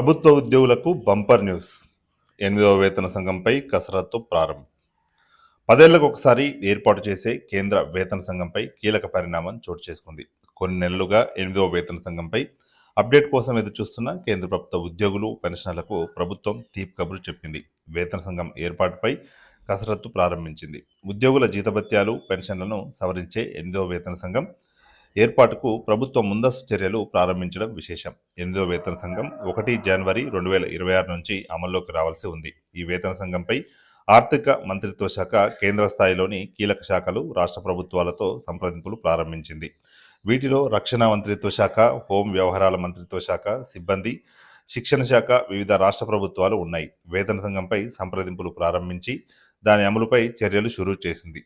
ప్రభుత్వ ఉద్యోగులకు bumper news. ఎనిమిదవ వేతన సంఘంపై కసరత్తు ప్రారంభం. పదేళ్ళకు ఒకసారి ఏర్పాటు చేసే కేంద్ర వేతన సంఘంపై కీలక పరిణామం చోటు చేసుకుంది. కొన్ని నెలలుగా ఎనిమిదవ వేతన సంఘంపై అప్డేట్ కోసం ఎదురు చూస్తున్న కేంద్ర ప్రభుత్వ ఉద్యోగులు పెన్షనర్లకు ప్రభుత్వం తీపి కబురు చెప్పింది. వేతన సంఘం ఏర్పాటుపై కసరత్తు ప్రారంభించింది. ఉద్యోగుల జీతభత్యాలు పెన్షన్లను సవరించే ఎనిమిదవ వేతన సంఘం ఏర్పాటుకు ప్రభుత్వం ముందస్తు చర్యలు ప్రారంభించడం విశేషం. ఎనిమిదో వేతన సంఘం ఒకటి జనవరి రెండు వేల ఇరవై ఆరు నుంచి అమల్లోకి రావాల్సి ఉంది. ఈ వేతన సంఘంపై ఆర్థిక మంత్రిత్వ శాఖ కేంద్ర స్థాయిలోని కీలక శాఖలు రాష్ట్ర ప్రభుత్వాలతో సంప్రదింపులు ప్రారంభించింది. వీటిలో రక్షణ మంత్రిత్వ శాఖ హోం వ్యవహారాల మంత్రిత్వ శాఖ సిబ్బంది శిక్షణ శాఖ వివిధ రాష్ట్ర ప్రభుత్వాలు ఉన్నాయి. వేతన సంఘంపై సంప్రదింపులు ప్రారంభించి దాని అమలుపై చర్యలు షురూ చేసింది.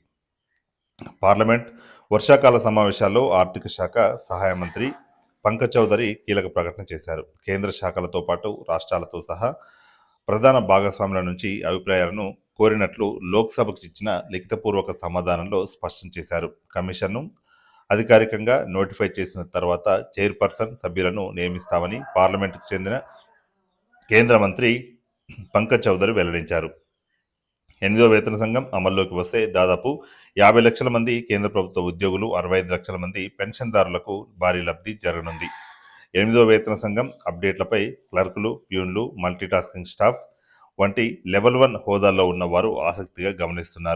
పార్లమెంట్ వర్షాకాల సమావేశాల్లో ఆర్థిక శాఖ సహాయ మంత్రి పంకజ్ చౌదరి కీలక ప్రకటన చేశారు. కేంద్ర శాఖలతో పాటు రాష్ట్రాలతో సహా ప్రధాన భాగస్వాముల నుంచి అభిప్రాయాలను కోరినట్లు లోక్సభకు ఇచ్చిన లిఖితపూర్వక సమాధానంలో స్పష్టం చేశారు. కమిషన్ను అధికారికంగా నోటిఫై చేసిన తర్వాత చైర్పర్సన్ సభ్యులను నియమిస్తామని పార్లమెంటుకు చెందిన కేంద్ర మంత్రి పంకజ్ చౌదరి వెల్లడించారు. ఎనిమిదో వేతన సంఘం అమల్లోకి వస్తే దాదాపు యాభై లక్షల మంది కేంద్ర ప్రభుత్వ ఉద్యోగులు అరవై ఐదు లక్షల మంది పెన్షన్దారులకు భారీ లబ్ధి జరగనుంది. ఎనిమిదో వేతన సంఘం అప్డేట్లపై క్లర్కులు ప్యూన్లు మల్టీటాస్కింగ్ స్టాఫ్ వంటి లెవెల్ వన్ హోదాల్లో ఉన్నవారు ఆసక్తిగా గమనిస్తున్నారు.